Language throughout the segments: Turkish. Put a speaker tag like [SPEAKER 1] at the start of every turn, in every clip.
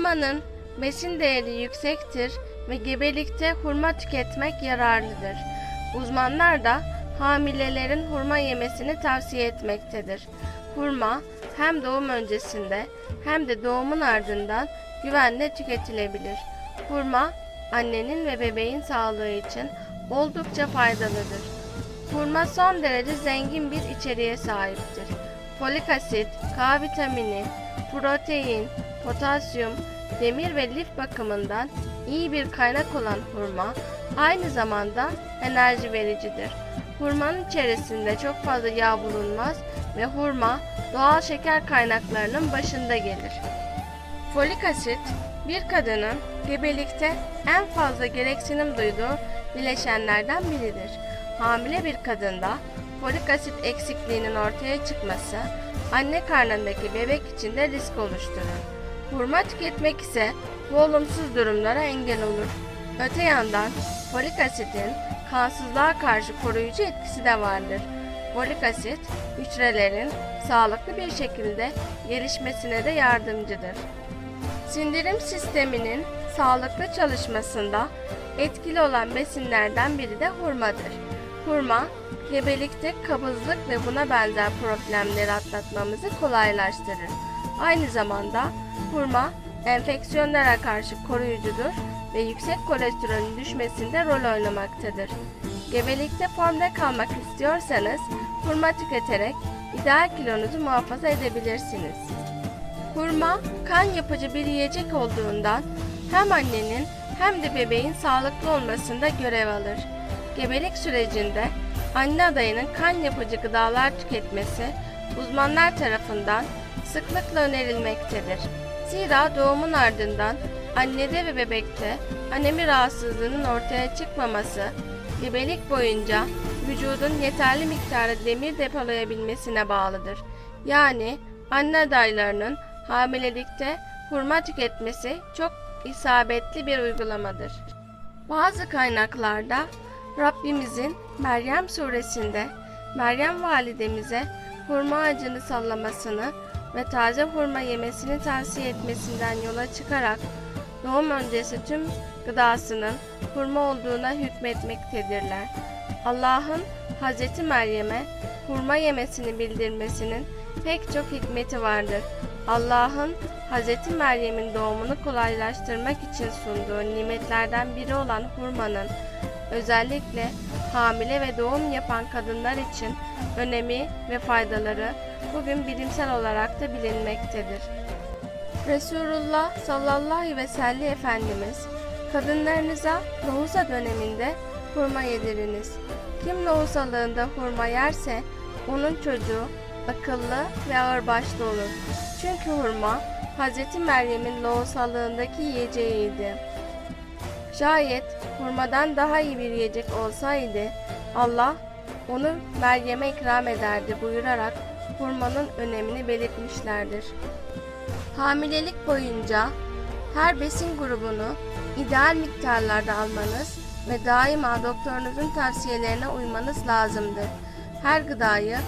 [SPEAKER 1] Hurmanın besin değeri yüksektir ve gebelikte hurma tüketmek yararlıdır. Uzmanlar da hamilelerin hurma yemesini tavsiye etmektedir. Hurma hem doğum öncesinde hem de doğumun ardından güvenle tüketilebilir. Hurma annenin ve bebeğin sağlığı için oldukça faydalıdır. Hurma son derece zengin bir içeriğe sahiptir. Folik asit, K vitamini, protein, potasyum, demir ve lif bakımından iyi bir kaynak olan hurma aynı zamanda enerji vericidir. Hurmanın içerisinde çok fazla yağ bulunmaz ve hurma doğal şeker kaynaklarının başında gelir. Folik asit bir kadının gebelikte en fazla gereksinim duyduğu bileşenlerden biridir. Hamile bir kadında folik asit eksikliğinin ortaya çıkması anne karnındaki bebek için de risk oluşturur. Hurma tüketmek ise bu olumsuz durumlara engel olur. Öte yandan folik asitin kansızlığa karşı koruyucu etkisi de vardır. Folik asit hücrelerin sağlıklı bir şekilde gelişmesine de yardımcıdır. Sindirim sisteminin sağlıklı çalışmasında etkili olan besinlerden biri de hurmadır. Hurma, gebelikte kabızlık ve buna benzer problemleri atlatmamızı kolaylaştırır. Aynı zamanda hurma enfeksiyonlara karşı koruyucudur ve yüksek kolesterolün düşmesinde rol oynamaktadır. Gebelikte formda kalmak istiyorsanız hurma tüketerek ideal kilonuzu muhafaza edebilirsiniz. Hurma kan yapıcı bir yiyecek olduğundan hem annenin hem de bebeğin sağlıklı olmasında görev alır. Gebelik sürecinde anne adayının kan yapıcı gıdalar tüketmesi uzmanlar tarafından sıklıkla önerilmektedir. Zira doğumun ardından annede ve bebekte anemi rahatsızlığının ortaya çıkmaması, gebelik boyunca vücudun yeterli miktarda demir depolayabilmesine bağlıdır. Yani anne adaylarının hamilelikte hurma tüketmesi çok isabetli bir uygulamadır. Bazı kaynaklarda Rabbimizin Meryem suresinde Meryem validemize hurma ağacını sallamasını ve taze hurma yemesini tavsiye etmesinden yola çıkarak doğum öncesi tüm gıdasının hurma olduğuna hükmetmektedirler. Allah'ın Hz. Meryem'e hurma yemesini bildirmesinin pek çok hikmeti vardır. Allah'ın Hz. Meryem'in doğumunu kolaylaştırmak için sunduğu nimetlerden biri olan hurmanın özellikle hamile ve doğum yapan kadınlar için önemi ve faydaları bugün bilimsel olarak da bilinmektedir. Resulullah sallallahu ve sellem Efendimiz kadınlarınıza lohusa döneminde hurma yediriniz. Kim lohusalığında hurma yerse onun çocuğu akıllı ve ağırbaşlı olur. Çünkü hurma Hz. Meryem'in lohusalığındaki yiyeceğiydi. Şayet hurmadan daha iyi bir yiyecek olsaydı Allah onu Meryem'e ikram ederdi buyurarak hurmanın önemini belirtmişlerdir. Hamilelik boyunca her besin grubunu ideal miktarlarda almanız ve daima doktorunuzun tavsiyelerine uymanız lazımdır. Her gıdayı,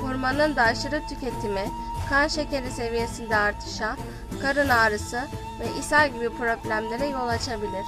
[SPEAKER 1] hurmanın da aşırı tüketimi, kan şekeri seviyesinde artışa, karın ağrısı ve ishal gibi problemlere yol açabilir.